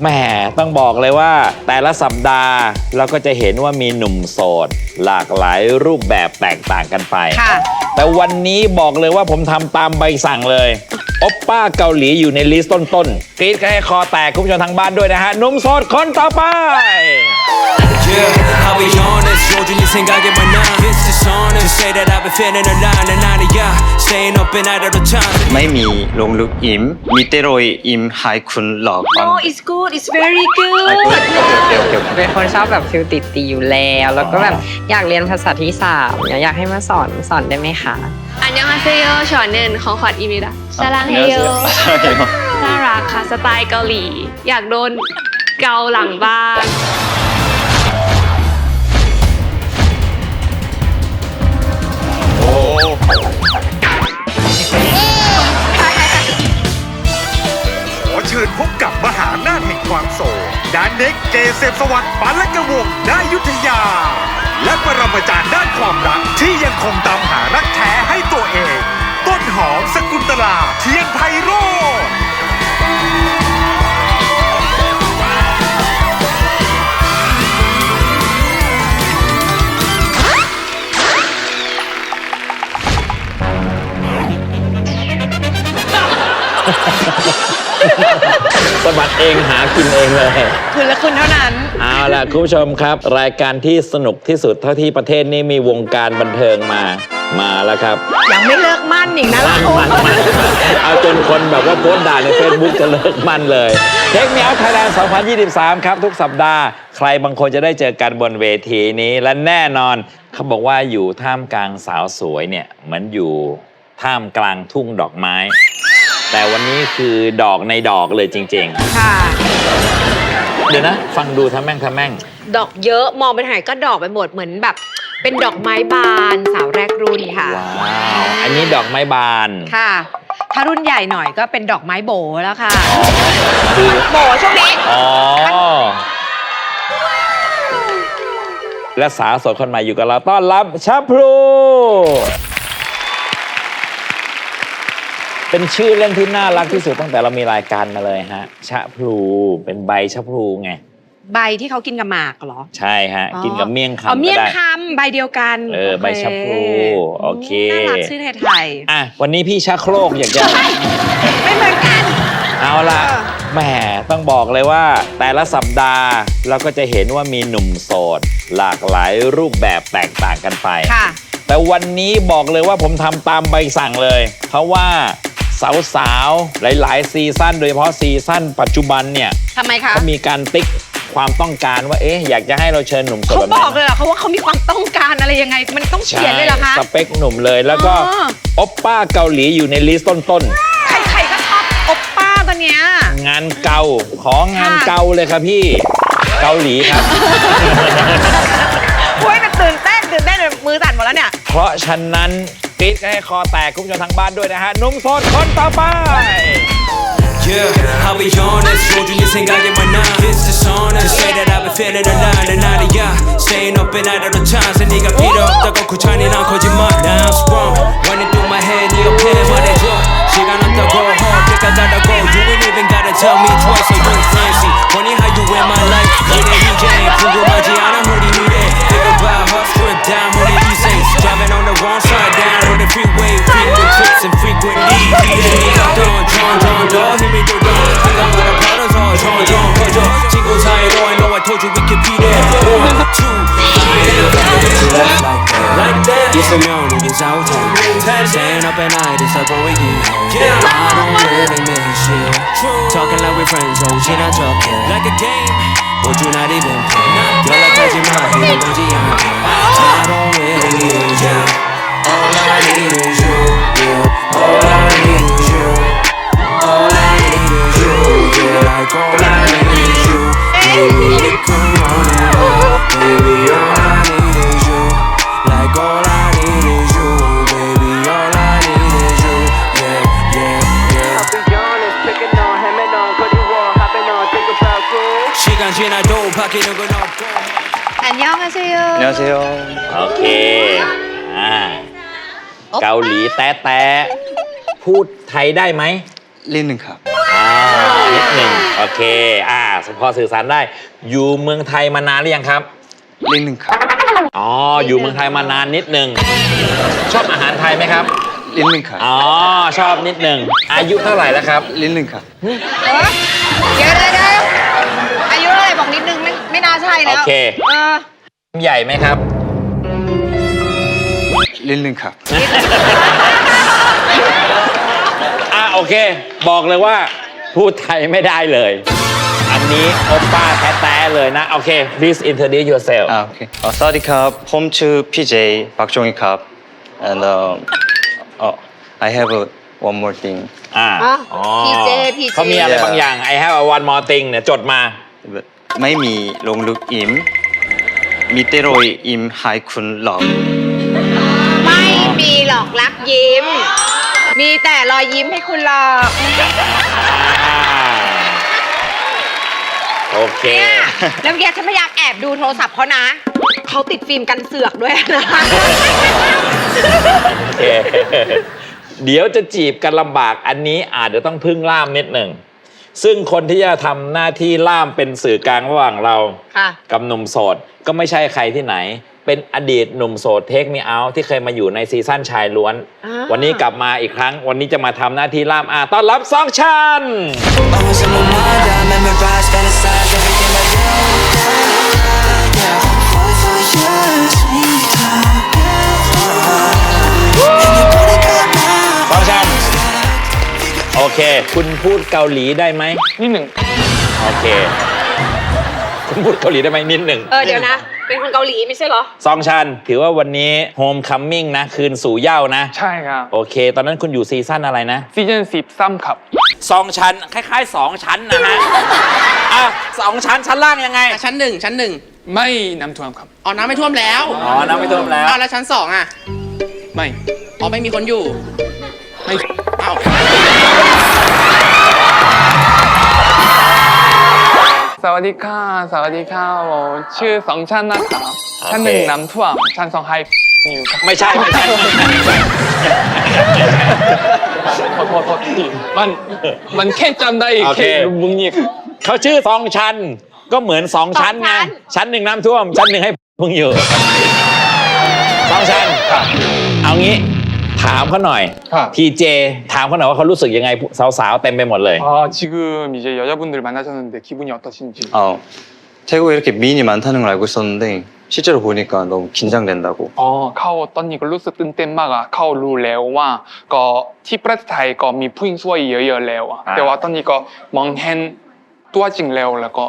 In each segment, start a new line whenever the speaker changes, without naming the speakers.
แหมต้องบอกเลยว่า แต่ละสัปดาห์เราก็จะเห็นว่ามีหนุ่มโสด หลากหลายรูปแบบแตกต่างกันไป
ค่ะ
แต่วันนี้บอกเลยว่าผมทำตามใบสั่งเลยโอปป้าเกาหลีอยู่ในลิสต์ต้นๆกรี๊ดกันให้คอแตกคุณผู้ชมทางบ้านด้วยนะฮะหนุ่มโสดคนต่อไป
Yeah, I'll be honest. 요준이 생각이 많아. It's dishonest to say that I've been feeling alive. 난 아니야. Staying up and out of the time.
ไม่มีลงลึกอิม มีแต่โรยอิมหายคุณหลอกฟัง
No it's good it's very good
เดี๋ยวเดี๋ยว
เป็นคนชอบแบบฟิลติดตีอยู่แล้ว แล้วก็แบบอยากเรียนภาษาที่สามเนี่ยอยากให้มาสอนสอนได้ไหมคะ ะ
อันยองอาเซโยชอนเนินของขวัญอีมิดะซาลังเฮโยน่ารักค่ะสไตล์เกาหลี อยากโดนเกาหลังบ้าง
ขอเชิญพบกับมหาหน้าจแห่งความโศกดานเน็กเกษมสวัสดิ์ปันและกระวงนายุทธยา และปรมาจารย์ด้านความรักที่ยังคงตามหารักแท้ให้ตัวเอง ต้นหอมสกุลตลาเทียนไพโรจ
สะบัดเองหากินเองเลย
คุณละคุณเท่านั้น
เอาล่ะคุณผู้ชมครับ รายการที่สนุกที่สุดเท่าที่ประเทศนี้มีวงการบันเทิงมา มาแล้วครับ
ยังไม่เลิกมั่นอีกนะเรา
มันมันเอาจนคนแบบว่าโพสต์ด่าใน Facebook จะเลิกมันเลยเทคเมีย t ไทยแลนด์2023 ครับ ทุกสัปดาห์ ใครบางคนจะได้เจอกันบนเวทีนี้และแน่นอนเขาบอกว่าอยู่ท่ามกลางสาวสวยเนี่ยเหมือนอยู่ท่ามกลางทุ่งดอกไม้ แต่วันนี้คือดอกในดอกเลยจริง
ค่ะ
ๆ เดี๋ยวนะ ฟังดูทำแม่งทำแม่ง
ดอกเยอะมองไปทางไหนก็ดอกไปหมดเหมือนแบบ เป็นดอกไม้บานสาวแรกรุ่นค่ะ
ว้าว อันนี้ดอกไม้บาน
ค่ะ ถ้ารุ่นใหญ่หน่อยก็เป็นดอกไม้โบแล้วค่ะ
คือ
โบช่วงนี้
อ๋อ และสาวโสดคนใหม่อยู่กับเราต้อนรับชาพลู เป็นชื่อเล่นที่น่ารักที่สุดตั้งแต่เรามีรายการมาเลยฮะ ชะพลูเป็นใบชะพลูไง
ใบที่เขากินกับหมากเหรอ
ใช่ฮะ
อ๋อ
กินกับเมี่ยง
อ๋อ
คำ
เมี่
ก็
ยง
ได้
คำใบเดียวกัน
เออใบชะพลูโอเค
น่ารักชื่อไทย
อะวันนี้พี่ชักโครกอยากจะ
ๆไม่เหมือนกัน
เอาล่ะ
เออ
แหมต้องบอกเลยว่า แต่ละสัปดาห์เราก็จะเห็นว่ามีหนุ่มโสด หลากหลายรูปแบบแตกต่างกันไป
ค่ะ
แต่วันนี้บอกเลยว่าผมทำตามใบสั่งเลย เพราะว่า สาวๆ หลายๆ ซีซั่นโดยเฉพาะซีซั่นปัจจุบันเนี่ย
ทำไมคะ
เขามีการติ๊กความต้องการว่าเอ๊ะอยากจะให้เราเชิญหนุ่มโสด
เขา
แบบ
บ
ไหน
อกเลยเหรอเขาว่าเขามีความต้องการอะไรยังไง มันต้องเขียนเลยเหรอคะ
สเปคหนุ่มเลยแล้วก็
อ๋อ
โอปป้าเกาหลีอยู่ในลิสต์ต้น
ใครๆก็ชอบโอปป้าตอนเนี้ย
ๆ งานเกาของาน
ค่ะ
เกาเลยครับพี่ เกาหลีครับ
เนี่ย
เพราะฉะนั้นกรี๊ดกันให้คอแตกคุณผู้ชมทางบ้านด้วยนะฮะหนุ่มโสดคนต่อไป
Yeah, I'll be honest. 요준이 생각이 많아. It's dishonest to say that I've been feeling alive. 난 아니야. Staying up and out of the time. 네가 필요 없다고 구차니 난 거짓말. Now I'm sprung. Running through my head. 네 옆에 말해줘. 시간 없다고 헛되가 가라고. You ain't even gotta tell me twice. So you fancy. Funny how you in my life. 니네 DJ 궁금하지 않아 우리
เกา
หลีแต่แต่พูดไทยได้ไหมเล่
นหนึ่งครับ
อ่านิดหนึ่งโอเค อ่าพอสื่อสารได้ อยู่เมืองไทยมานานหรือยังครับ
เล่นหนึ่งครับ
อ๋อ อยู่เมืองไทยมานานนิดหนึ่งชอบอาหารไทยไหมครับ
เล่นหนึ่งครับ
อ๋อ ชอบนิดหนึ่งอายุเท่าไหร่แล้วครับ
เล่น
หนึ่งครับเยอะเลยเดี๋อายุเท่าไหร่บอกนิดหนึ่งไม่ไม่น่าใช่แล้ว
โอเค
เออ
ใหญ่ไหมครับ
นิดนึงครับ
อะโอเค บอกเลยว่า พูดไทยไม่ได้เลย อันนี้โอป้าแท้ๆเลยนะ โอเค please introduce yourself
อ่าโอเคสวัสดีครับผมชื่อพีเจปักจงอีครับ and um, uh, I have a, one more thing
อ่า
อ่เจ
พี
เจ PJ
เขามีอะไรบางอย่าง I have a one more thing เนี่ยจดมา
ไม่มีลงลึกอิมมีเตโรย
อิมไฮคุณหลอก มีหรอกรักยิ้ม มีแต่รอยยิ้มให้คุณหรอก
อ่าโอเค
เนี่ยแล้วเมื่อกี้ฉันพยายามแอบดูโทรศัพท์เขานะ เขาติดฟิล์มกันเสือกด้วยนะ
โอเค เดี๋ยวจะจีบกันลำบากอันนี้อาจจะต้องพึ่งล่ามนิดหนึ่ง ซึ่งคนที่จะทำหน้าที่ล่ามเป็นสื่อกลางระหว่างเรา
ค่ะ
กับหนุ่มโสดก็ไม่ใช่ใครที่ไหนเป็นอดีตหนุ่มโสดเทคมีเอาที่เคยมาอยู่ในซีซั่นชายล้วน
อ่า
วันนี้กลับมาอีกครั้ง วันนี้จะมาทำหน้าที่ล่ามอาต้อนรับซองชัน
Always in my mind, I memorize, fantasize everything I do. Yeah. Fall for you, sweetheart. And your body got my
ซองชัน โอเค คุณพูดเกาหลีได้ไหม
นิดหนึ่ง
โอเค คุณพูดเกาหลีได้ไหมนิดหนึ่ง
เออเดี๋ยวนะ เป็นคนเกาหลีไม่ใช่เหรอ
ซองชัน ถือว่าวันนี้โฮมคัมมิ่งนะ คืนสู่เหย้านะ
ใช่ครับ
โอเค ตอนนั้นคุณอยู่ซีซั่นอะไรนะ
ซีซั่นสิบซ้ำครับ
สองชั้นคล้ายๆสองชั้นนะฮะ อะสองชั้นชั้นล่างยังไง
อะชั้นหนึ่งชั้นหนึ่ง
ไม่น้ำท่วมครับ
อ๋อน้ำไม่ท่วมแล้ว
อ๋อน้ำไม่ท่วมแล้ว
อ้าวแล้วชั้นสองอะ
ไม่
อ๋อไม่มีคนอยู่
ไม่
อ้าว
สวัสดีค่ะ สวัสดีค่ะผมชื่อสองชั้นนะครับชั้นหนึ่งน้ำท่วมชั้นสองให้อยู่ครับ
ไม่ใช่ ไม่ใช่
ขอโทษขอโทษทีมันมันแค่จำได้
โอเค
แค่ลุงนี่
เขาชื่อสองชั้น ก็เหมือนสองชั้นไง
สองชั้น
ชั้นหนึ่งน้ำท่วม ชั้นหนึ่งให้มึงอยู่สองชั้น
ครับ
เอางี้ ถามเขาหน่อย
ครับ
ทีเจ ถามเขาหน่อยว่าเขารู้สึกยังไง สาวๆ เต็มไปหมดเลย
아 지금 이제 여자분들 만나셨는데 기분이 어떠신지
어, 태국에 이렇게 미인이 많다는 걸 알고 있었는데 실제로 보니까 너무 긴장된다고
อ๋อเขาตอนนี้ก็รู้สึกตื่นเต้นมากอะเขารู้แล้วว่าก็ที่ประเทศไทยก็มีผู้หญิงสวยเยอะๆแล้วอะ
อ่า
แต่ว่าตอนนี้ก็มองเห็น ตัวจริงแล้วแล้วก็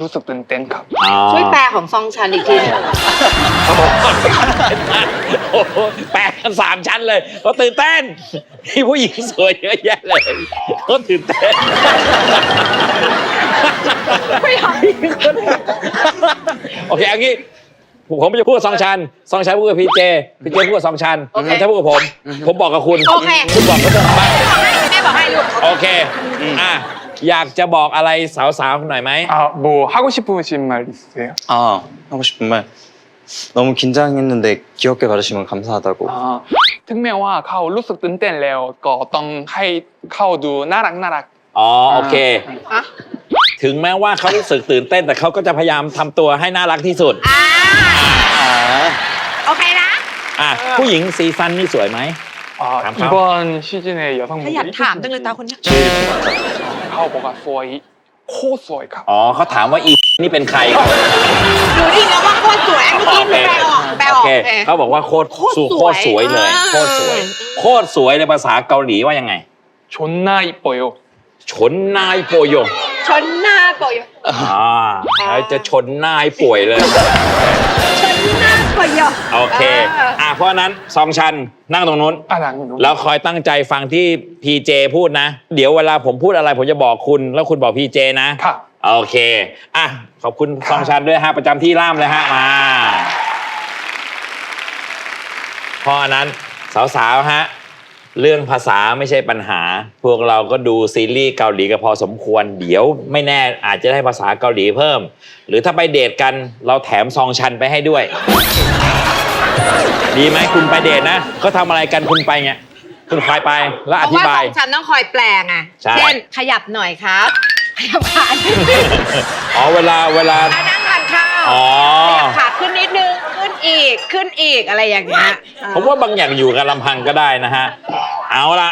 รู้สึกตื่นเต้นครับ
อ๋อ
ช่วยแปลของซองชันอีกทีหนึ่ง
โอ้โหแปลกันสามชั้นเลยเขาตื่นเต้นมีผู้หญิงสวยเยอะแยะเลยเขาตื่นเต้นโอเคอันนี้ผมจะพูดกับสองชั้นสองชั้นพูดกับพี่เจพี่เจพูดกับสองชั้นสองชั้นพูดกับผม ผมบอกกับคุณ
โอเค
คุณบอกกับผมบ้าง
แม่บอกให้ลูก
โอเคอะ อยากจะบอกอะไรสาวๆหน่อยไหม
아 뭐 하고 싶으신 말 있으세요?
아 하고 싶은 말 너무 긴장했는데 귀엽게 가르치면 감사하다고
อ่าถึงแม้ว่าเขารู้สึกตื่นเต้นแล้วก็ต้องให้เขาดูน่ารักน่ารัก
อ๋อโอเค
อ่ะ
ถึงแม้ว่าเขารู้สึกตื่นเต้น แต่เขาก็จะพยายามทำตัวให้น่ารักที่สุด
อ่าโอเคนะ
อ่ะผู้หญิงซีซั่นนี่สวยไหม
아,
감사합니다.
이번 시즌에
ข
여성분들이
ยันถามจังเลยตาคนเนี้ย
เขา บอกว่าสวยโคตรสวยครับ
อ๋อเขาถามว่าอีนี่เป็นใคร
ดูดินะว่าโคตรสวยอนเมื่อกี้แปลออกแปลอ
อ
ก
เขาบอกว่าโคตรส
วย
โคตรสวยเลยโคตรสวย โคตรสวยในภาษาเกาหลีว่ายังไง
ชนนาอีโปโย
ชนนายโปโย
ชนหน้าโปรย
อ่าจะชนนายป่วยเลย
คนเโอ
เค อะเพราะนั้นสองชันนั่งตรงนู้น
อะหลัง
แล้วคอยตั้งใจฟังที่พีเจพูดนะ เดี๋ยวเวลาผมพูดอะไรผมจะบอกคุณ แล้วคุณบอกพีเจนะ
ค่ะ
โอเค อะ ขอบคุณซองชันด้วยฮะ ประจำที่ล่ามเลยฮะ มาเพราะนั้น สาว ๆ ฮะ เรื่องภาษาไม่ใช่ปัญหา พวกเราก็ดูซีรีส์เกาหลีกันพอสมควร เดี๋ยวไม่แน่อาจจะได้ภาษาเกาหลีเพิ่ม หรือถ้าไปเดทกันเราแถมซองชันไปให้ด้วย ดีไหมคุณไปเดทนะเขาทำอะไรกันคุณไปเนี่ยคุณคอยไปแล้ว
เพ
อ
ราะ
ธิ
ว่า
บา
ข
ย
องฉันต้องคอยแปลงอะ
ใช่
เช่นขยับหน่อยครับขยับขา
อ๋อเวลาเวลา
แล้วนั่งทานข้าว
อ๋อ
ขยับขาขึ้นนิดนึงขึ้น อีกขึ้นอีกอะไรอย่างเงี้ย
ผมว่าบางอย่างอยู่กันลำพังก็ได้นะฮะ เอาละ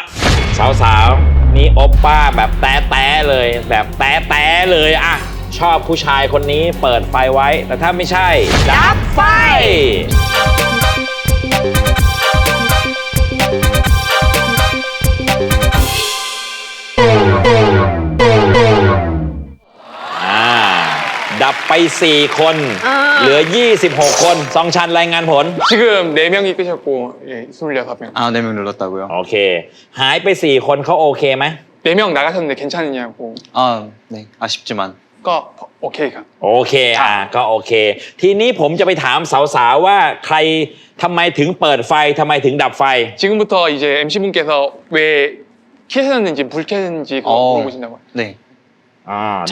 สาวๆ นี่โอปป้าแบบแต้แต้ๆเลย แบบแต้แต้ๆเลยอะชอบผู้ชายคนนี้เปิดไฟไว้ แต่ถ้าไม่ใช่ดับไฟ 4 คน เหลือ 26 คนสองชันรายงานผล
지금 네 명이 끄셨고 예, 26명.
아, 네 명 눌렀다고요?
โอเค หายไป 4 คนเขาโอเคไหม
네 명 나가셨는데 괜찮으냐고.
아, 네. 아쉽지만.
그 오케이가.
โอเค อ่า ก็โอเค ทีนี้ผมจะไปถามสาวๆว่าใครทำไมถึงเปิดไฟทำไมถึงดับไฟ
지금부터 이제 MC 분께서 왜 켜셨는지 불 켜졌는지 그거
어.
물어보신다고요.
네.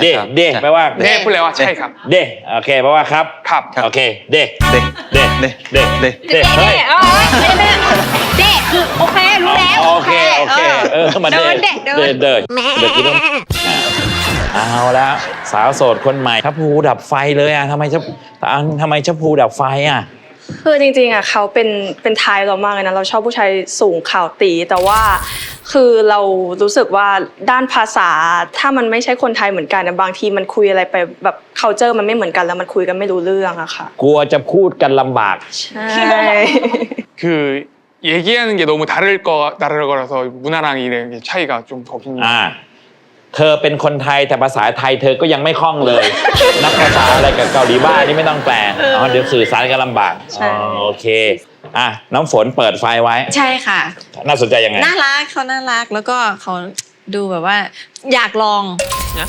เด
เด
แปล
ว่า
เน่
พูดเลยว่า
ใช่ครับ
เดโอเคแปลว่าครับ
ครับ
โอเคเดะเดะเดะเดะเดะ
เดะเดะเดเดเดะเดะคือโอเครู้แล้ว
โอเคโอเคเออมา
เดะเดะเดะ
เดะเดะกินนมเอาแล้วสาวโสดคนใหม่ชับพูดับไฟเลยอะทำไมชับทำไมชับพูดับไฟอะ
คือจริงๆอะเขาเป็นเป็นทายเรามากเลยนะเราชอบผู้ชายสูงข่าวตีแต่ว่า คือเรารู้สึกว่าด้านภาษาถ้ามันไม่ใช่คนไทยเหมือนกันนะบางทีมันคุยอะไรไปแบบ culture มันไม่เหมือนกันแล้วมันคุยกันไม่รู้เรื่องอะค่ะ
กลัวจะพูดกันลำบาก
ใช่
그 얘기하는 게 너무 다를 거 다를 거라서 문화랑 이런 게 차이가 좀 더 긴.
อ่า เธอเป็นคนไทยแต่ภาษาไทยเธอก็ยังไม่คล่องเลย นักภาษาอะไรกับเกาหลีบ้านี่ไม่ต้องแปลอ๋อเดี๋ยวสื่อสารกันลำบาก
ใช่
อ๋อโอเค อ่ะ น้ำฝนเปิดไฟไว้
ใช่ค่ะ
น่าสนใจยังไง
น่ารักเขาน่ารักแล้วก็เขาดูแบบว่า อยากลอง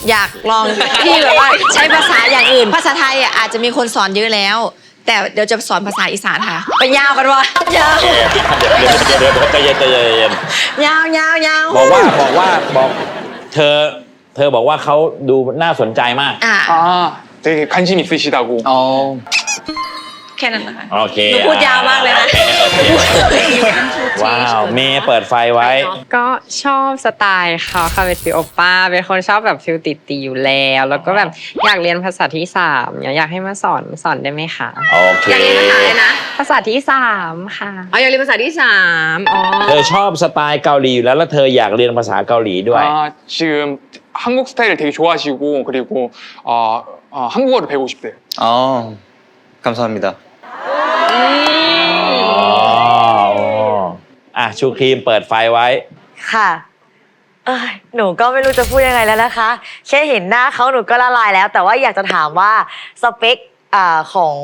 อยากลองที่แบบว่าใช้ภาษาอย่างอื่น ภาษาไทยอ่ะอาจจะมีคนสอนเยอะแล้ว แต่เดี๋ยวจะสอนภาษาอีสานค่ะ ไปยาวกันวะยาว
เดี๋ยวเดี๋ยวเดี๋ยวใจเย็นใจเย็น
ยาวยาวยาว
บอกว่าบอกว่าบอกเธอ เธอบอกว่าเขาดูน่าสนใจมาก
อ่ะ
아, 되게 관심 있으시다고.
어,
แ ค่นั้นนะคะ
โอเค
หนูพูดยาวมากเลยนะ
ว้าวเมย์เปิดไฟไว้
ก็ชอบสไตล์เขาค่ะเป็นฟิลโอป้า เป็นคนชอบแบบฟิลติดตีอยู่แล้ว แล้วก็แบบอยากเรียนภาษาที่สามเนี่ยอยากให้มาสอนสอนได้ไหมคะ
โอเค
อยากเรียนภาษาอะไรนะ
ภาษาที่สามค่ะ
อ๋ออยากเรียนภาษาที่สามอ๋อ
เธอชอบสไตล์เกาหลีอยู่แล้วแล้วเธออยากเรียนภาษาเกาหลีด้วย
아, 지금 한국 스타일을 되게 좋아하시고 그리고 어, 어, 한국어를 배우고 싶대요.
아, 감사합니다.
อ๋ออ่ะชูครีมเปิดไฟไว้
ค่ะเอ้ยหนูก็ไม่รู้จะพูดยังไงแล้วนะคะ แค่เห็นหน้าเขาหนูก็ละลายแล้ว แต่ว่าอยากจะถามว่าสเปคอ่าของ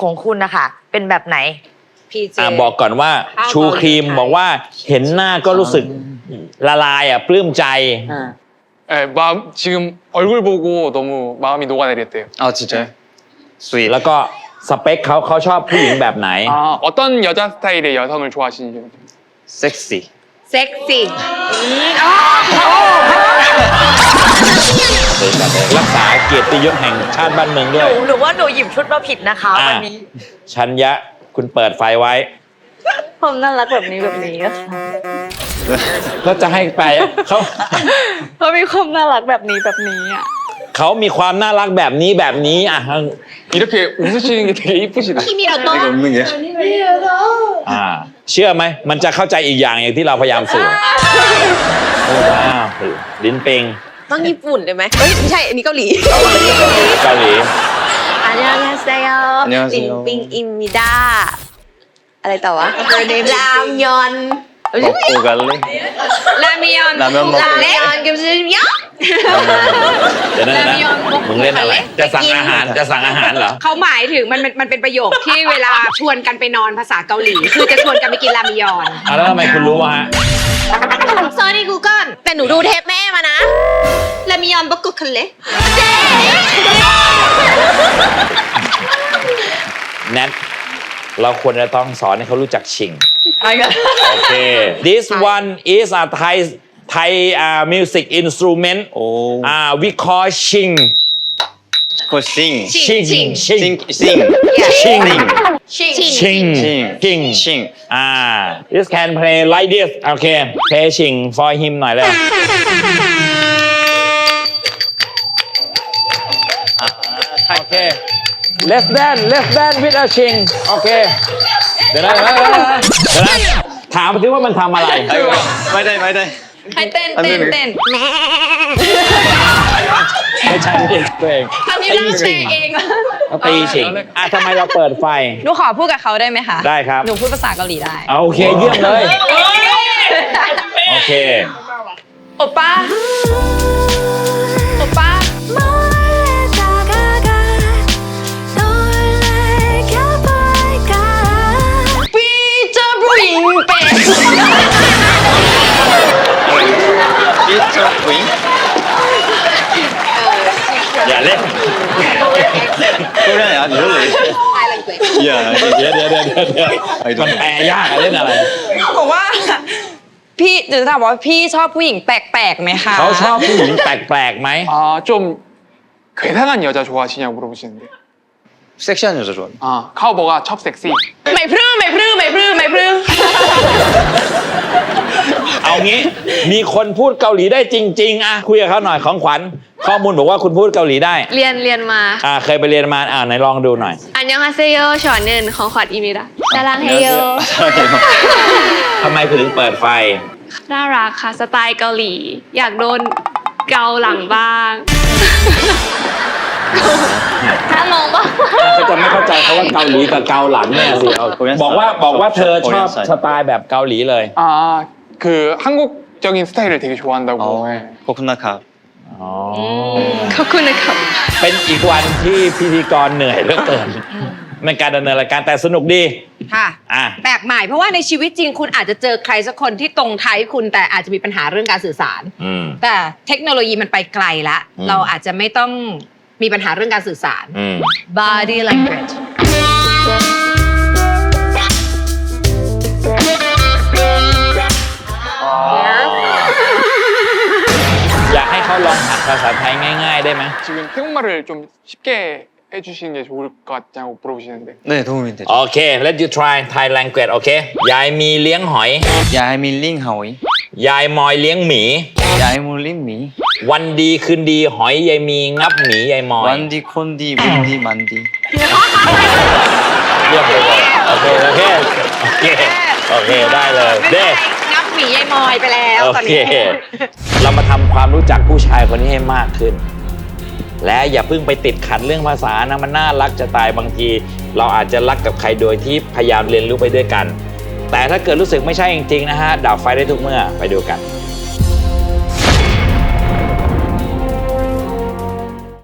ของคุณนะคะเป็นแบบไหน
พีเจ
อ่ะบอกก่อนว่า
ข้าว
ชูครีม
เกาหลีไทย
บอกว่าเห็นหน้าก็รู้สึกละลายอ่ะปลื้มใจ
예, 마음 지금 얼굴 보고 너무 마음이 녹아내렸대요.
아, 진짜요? 스윗.
แล้วก็ สเปคเขาเขาชอบผู้หญิงแบบไหน
아, 어떤 여자 스타일의 여성을 좋아하시는지.
섹시.
เซ็กซี่อืมอ๋อ
รักษาเกียรติยศแห่งชาติบ้านเมือง
ห
ด้
นู
วย
หนูว่าหนูหยิบชุดมาผิดนะคะ
อ่ะ
วันนี้
ชัญญะคุณเปิดไฟไว้
ผมน่ารักแบบนี้แบบนี้อะค่ะ
แล้วจะให้ไปเขา
เขามีความน่ารักแบบนี้แบบนี้อ่ะ
เขามีความน่ารักแบบนี้แบบนี้อ่ะ
이렇게 웃으시는 게 되게 이쁘시다.
ที่มีเราต้
이거 없는 게?
อ่า เชื่อไหมมันจะเข้าใจอีกอย่างอย่างที่เราพยายามสื่อโอ้ว้าวลิ้นเปง
ต้องญี่ปุ่นได้ไหมเฮ้ย ไม่ใช่ อันนี้เกาหลี
เกาหลี
อันยองฮาเซโย
อันยองฮาเซ
ปิง
โย
ปิงอิมิดาอะไรต่อวะรามยอน
먹고 갈래?
รามิยอน
รามิยอน
รามิยอนกับซิมยอน
เดี๋ยวนะเดี๋ยวนะมึงเล่นอะไร จะสั่งอาหาร จะสั่งอาหารเหรอ
เขาหมายถึงมันมันมันเป็นประโยคที่เวลาชวนกันไปนอนภาษาเกาหลี คือจะชวนกันไปกินรามิยอน
อ่ะแล้วทำไมคุณรู้วะฮะ
ซอรี่กูเกิลแต่หนูดูเทปแม่มานะรามิยอนบักกุคันเละเจ๊
แนท เราควรจะต้องสอนให้เขารู้จักชิงโอเค this one is a Thai Thai uh, music instrument Oh. uh, we call ชิง
Cause sing. ชิง
ชิง ชิง
Sing. Sing.
ชิง Ching.
ชิง
ชิ
ง
Sing.
อ่า this can play like this โอเค play ชิง for him หน่อยเลย โอเค less than less than with a ching โอเค เดี๋ยวนะเดี๋ยวนะเดี๋ยวนะเดี๋ยวนะถามสิว่ามันทำอะไร
ไม่ได้ไม่ได้
ให้เต้นเต้นเต้น
ไม่ใช่ไม่ใช่ตัวเอง
ทำที่เราเต้นเอง
เขาตีชิงอะทำไมเราเปิดไฟ
หนูขอพูดกับเขาได้ไหมคะ
ได้ครับ
หนูพูดภาษาเกาหลีได้
เอาโอเคเยี่ยมเลย โอเค
โอป้า เป็ด
It's a wing.
อย่าเล่น
Korean 아니 really. Yeah.
เดี๋ยวเดี๋ยวเดี๋ยวเดี๋ยวเดี๋ยวมันแปลยากอะเล่นอะไร
บอกว่า พี่หนูจะถามว่าพี่ชอบผู้หญิงแปลกๆไหมคะ
เขาชอบผู้หญิงแปลกๆไหม
아, 좀 괴상한 여자 좋아하시냐고 물어보시는데.
섹시한 여자 좋아.
아, 카우보가 첩 섹시.
ไม่พรื้ไม่พรื้ไม่พรื้ไม่พรื้
เอางี้ มีคนพูดเกาหลีได้จริง ๆอะคุยกับเขาหน่อยของขวัญ ข้อมูลบอกว่าคุณพูดเกาหลีได้
เรียนเรียนมา
อ่า เคยไปเรียนมา อ่าไหนลองดูหน่อย
อันยองฮาเซโยชอนเนินของขวัญอีมิดะซาลังเฮโย
사랑해요.
ทำไมคุณถึงเปิดไฟ
น่ารักค่ะ สไตล์เกาหลี อยากโดนเกาหลังบ้าง ถ้ามองบ้าง
เขาจะไม่เข้าใจเขาว่าเกาหลีกับเกาหลังเนี่ยสิเอาบอกว่าบอกว่าเธอชอบสไตล์แบบเกาหลีเลย
아, 그 한국적인 스타일을 되게 좋아한다고. 예.
코코나카.
อ๋อ
ขอบคุณนะครับ
เป็นอีกวันที่พิธีกรเหนื่อยเหลือเกินในการดำเนินรายการแต่สนุกดี
ค่ะ
อ่ะ
แปลกใหม่เพราะว่าในชีวิตจริงคุณอาจจะเจอใครสักคนที่ตรงไทยคุณแต่อาจจะมีปัญหาเรื่องการสื่อสาร
อืม
แต่เทคโนโลยีมันไปไกลละ
อืม
เราอาจจะไม่ต้อง มีปัญหาเรื่องการสื่อสาร
อืม
body language
อยากให้เขาลองหัดภาษาไทยง่าย ๆ ได้ไหม
지금 태국말을 좀 쉽게 해주시는 게 좋을 것 같냐고 물어보시는데.
네 도움이 되죠.
โอเค let you try Thai language โอเค ยายมีเลี้ยงหอย
야이밀링 하오이.
ยายมอยเลี้ยงหมี
야이몰링 미.
วันดีคืนดีหอยยายมีงับหมียายมอย
วันดีคืนดีวันดีมันดี
เรียบเลยโอเคโอเคโอเคโอเคได้เลยเด้
งับหมียายมอยไปแล้วตอนนี้
เรามาทำความรู้จักผู้ชายคนนี้ให้มากขึ้น และอย่าเพิ่งไปติดขัดเรื่องภาษานะมันน่ารักจะตายบางที เราอาจจะรักกับใครโดยที่พยายามเรียนรู้ไปด้วยกัน แต่ถ้าเกิดรู้สึกไม่ใช่จริงๆนะฮะดับไฟได้ทุกเมื่อไปดูกัน